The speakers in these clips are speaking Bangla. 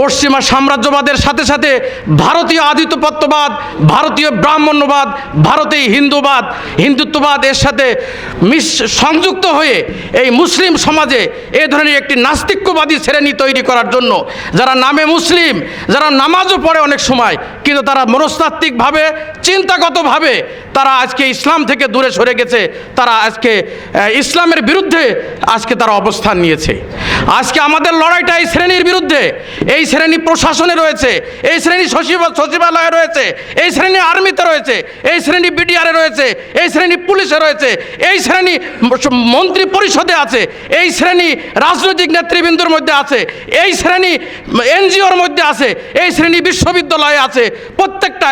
পশ্চিমা সাম্রাজ্যবাদের সাথে সাথে ভারতীয় আদিত্যপত্যবাদ ভারতীয় ব্রাহ্মণ্যবাদ ভারতীয় হিন্দুবাদ, হিন্দুত্ববাদ এর সাথে মিশ, সংযুক্ত হয়ে এই মুসলিম সমাজে এ ধরনের একটি নাস্তিক্যবাদী শ্রেণি তৈরি করার জন্য যারা নামে মুসলিম, যারা নামাজও পড়ে অনেক সময়, কিন্তু তারা মনস্তাত্ত্বিকভাবে, চিন্তাগতভাবে তারা আজকে ইসলাম থেকে দূরে সরে গেছে তারা আজকে ইসলামের বিরুদ্ধে আজকে তারা অবস্থান নিয়েছে আজকে আমাদের লড়াইটা এই শ্রেণির বিরুদ্ধে এই শ্রেণি প্রশাসনে রয়েছে এই শ্রেণি সচিব সচিবালয়ে রয়েছে এই শ্রেণি আর্মিতে রয়েছে এই শ্রেণি বিডিআরে রয়েছে এই শ্রেণি পুলিশে রয়েছে এই শ্রেণি মন্ত্রী পরিষদে আছে এই শ্রেণি রাজনৈতিক নেতৃবৃন্দর মধ্যে আছে এই শ্রেণি এনজিওর মধ্যে আছে এই শ্রেণি বিশ্ববিদ্যালয়ে আছে প্রত্যেকটা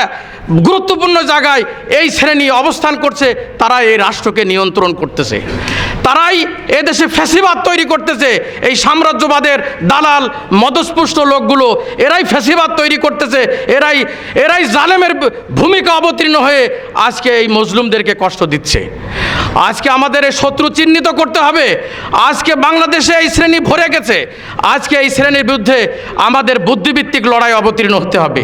গুরুত্বপূর্ণ জায়গায় এই শ্রেণি অবস্থান করছে তারা এই রাষ্ট্রকে নিয়ন্ত্রণ করতেছে। তারাই এদেশে ফ্যাসিবাদ তৈরি করতেছে। এই সাম্রাজ্যবাদের দালাল, মদস্পুষ্ট লোকগুলো এরাই ফ্যাসিবাদ তৈরি করতেছে। এরাই এরাই জালেমের ভূমিকা অবতীর্ণ হয়ে আজকে এই মজলুমদেরকে কষ্ট দিচ্ছে। আজকে আমাদের এই শত্রু চিহ্নিত করতে হবে। আজকে বাংলাদেশে এই শ্রেণি ভরে গেছে। আজকে এই শ্রেণির বিরুদ্ধে আমাদের বুদ্ধিভিত্তিক লড়াই অবতীর্ণ হতে হবে।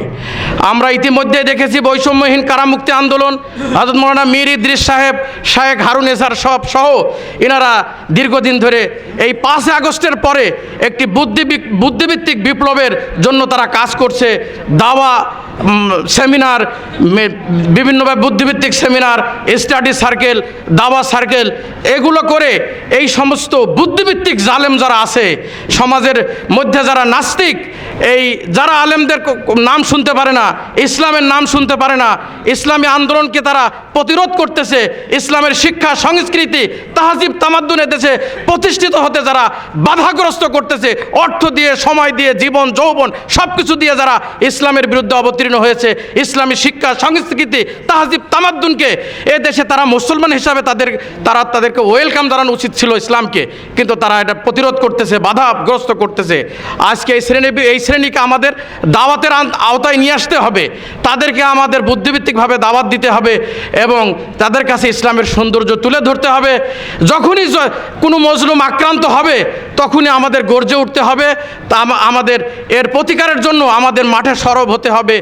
আমরা ইতিমধ্যে দেখেছি বৈষম্যহীন কারামুক্তি আন্দোলন। হজরত মৌলানা মীর ইদ্রিস সাহেব শাহেক হারুন এসার সব সহ এনারা দীর্ঘদিন ধরে এই পাঁচ আগস্টের পরে একটি বুদ্ধি বুদ্ধিভিত্তিক বিপ্লবের জন্য তারা কাজ করছে। দাওয়া সেমিনার বিভিন্নভাবে বুদ্ধিভিত্তিক সেমিনার স্টাডি সার্কেল দাবা সার্কেল এগুলো করে এই সমস্ত বুদ্ধিভিত্তিক জালেম যারা আছে, সমাজের মধ্যে যারা নাস্তিক, এই যারা আলেমদের নাম শুনতে পারে না, ইসলামের নাম শুনতে পারে না, ইসলামী আন্দোলনকে তারা প্রতিরোধ করতেছে, ইসলামের শিক্ষা, সংস্কৃতি, তাহাজিব, তামাদ্দুন দেশে প্রতিষ্ঠিত হতে যারা বাধাগ্রস্ত করতেছে, অর্থ দিয়ে, সময় দিয়ে, জীবন, যৌবন সব কিছু দিয়ে যারা ইসলামের বিরুদ্ধে অবতীর্ণ হয়েছে ইসলামী শিক্ষা, সংস্কৃতি, তাহাজিব, তামাদ্দুনকে। এ দেশে তারা মুসলমান হিসাবে তাদের, তারা তাদেরকে ওয়েলকাম জানানো উচিত ছিল ইসলামকে। কিন্তু তারা এটা প্রতিরোধ করতেছে, বাধাগ্রস্ত করতেছে। আজকে এই শ্রেণি, এই শ্রেণীকে আমাদের দাওয়াতের আওতায় নিয়ে আসতে হবে। তাদেরকে আমাদের বুদ্ধিভিত্তিকভাবে দাওয়াত দিতে হবে এবং তাদের কাছে ইসলামের সৌন্দর্য তুলে ধরতে হবে। যখনই কোনো মজলুম আক্রান্ত হবে, তখনই আমাদের গর্জে উঠতে হবে। তা আমাদের এর প্রতিকারের জন্য আমাদের মাঠে সরব হতে হবে।